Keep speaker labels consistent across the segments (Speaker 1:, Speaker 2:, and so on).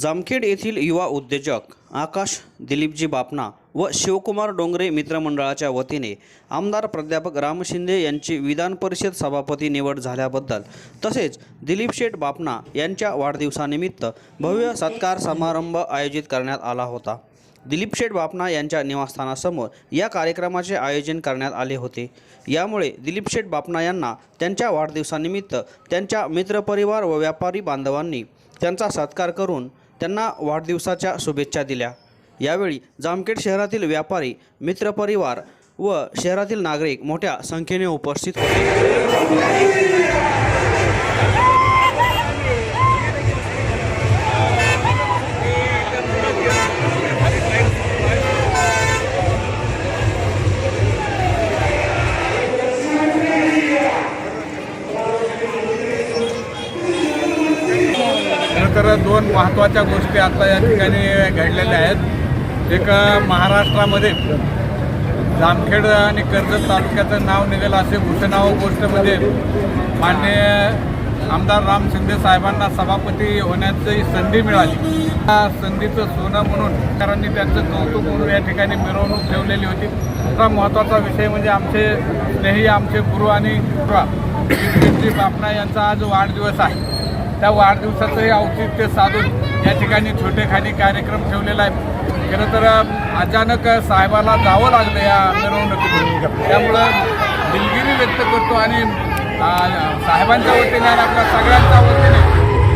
Speaker 1: जामखेड येथील युवा उद्योजक आकाश दिलीपजी बापना व शिवकुमार डोंगरे मित्रमंडळाच्या वतीने आमदार प्राध्यापक राम शिंदे यांची विधान परिषद सभापती निवड झाल्याबद्दल तसेच दिलीप शेठ बापना यांच्या वाढदिवसानिमित्त भव्य सत्कार समारंभ आयोजित करण्यात आला होता. दिलीप शेठ बापना यांच्या निवासस्थानासमोर या कार्यक्रमाचे आयोजन करण्यात आले होते. यामुळे दिलीप शेठ बापना यांना त्यांच्या वाढदिवसानिमित्त त्यांच्या मित्रपरिवार व व्यापारी बांधवांनी त्यांचा सत्कार करून त्यांना वाढदिवसाच्या शुभेच्छा दिल्या. यावेळी जामखेड शहरातील व्यापारी मित्रपरिवार व शहरातील नागरिक मोठ्या संख्येने उपस्थित होते.
Speaker 2: तर दोन महत्त्वाच्या गोष्टी आता या ठिकाणी घडलेल्या आहेत. एक महाराष्ट्रामध्ये जामखेड आणि कर्जत तालुक्याचं नाव निघेलं असे घोषणाव गोष्ट म्हणजे माननीय आमदार राम शिंदे साहेबांना सभापती होण्याची संधी मिळाली. त्या संधीचं सोनं म्हणून सरकारांनी त्यांचं कौतुक म्हणून या ठिकाणी मिरवणूक ठेवलेली होती. दुसरा महत्त्वाचा विषय म्हणजे आमचे स्नेही आमचे गुरु आणि श्री बापना यांचा आज वाढदिवस आहे. त्या वाढदिवसाचंही औचित्य साधून या ठिकाणी छोटेखानी कार्यक्रम ठेवलेला आहे. खरं तर अचानक साहेबाला जावं लागलं या मिरवणुकीतून. त्यामुळं दिलगिरी व्यक्त करतो आणि साहेबांच्या वतीने आणि आपल्या सगळ्यांच्या वतीने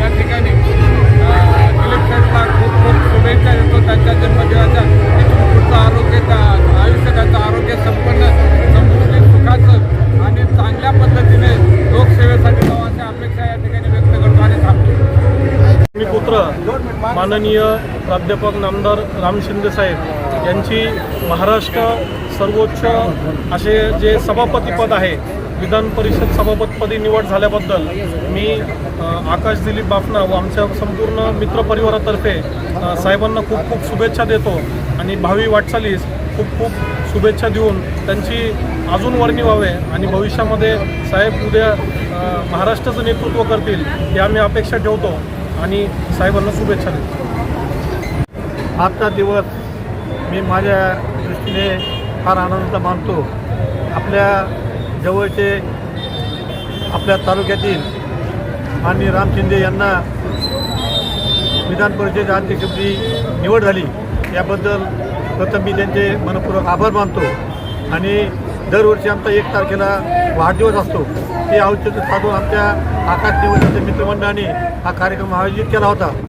Speaker 2: या ठिकाणी दिलीप साहेबला खूप खूप शुभेच्छा देतो त्यांच्या जन्मदिनाच्या.
Speaker 3: माननीय प्राध्यापक नामदार राम शिंदे साहेब यांची महाराष्ट्र सर्वोच्च असे जे सभापतीपद आहे विधान परिषद सभापतीपदी निवड झाल्याबद्दल मी आकाश दिलीप बाफना व आमच्या संपूर्ण मित्रपरिवारातर्फे साहेबांना खूप खूप शुभेच्छा देतो आणि भावी वाटचालीस खूप खूप शुभेच्छा देऊन त्यांची अजून वर्णी व्हावे आणि भविष्यामध्ये साहेब उद्या महाराष्ट्राचं नेतृत्व करतील ही आम्ही अपेक्षा ठेवतो. आणि साहेबांना शुभेच्छा देतो.
Speaker 4: आजचा दिवस मी माझ्या दृष्टीने फार आनंद मानतो. आपल्या जवळचे आपल्या तालुक्यातील आणि राम शिंदे यांना विधान परिषदेच्या अध्यक्षपदी निवड झाली याबद्दल प्रथम मी त्यांचे मनपूर्वक आभार मानतो. आणि दरवर्षी आमचा एक तारखेला वाढदिवस असतो. ते औचित्य साधून आमच्या आकाश दिवसाच्या मित्रमंडळाने हा कार्यक्रम आयोजित केला होता.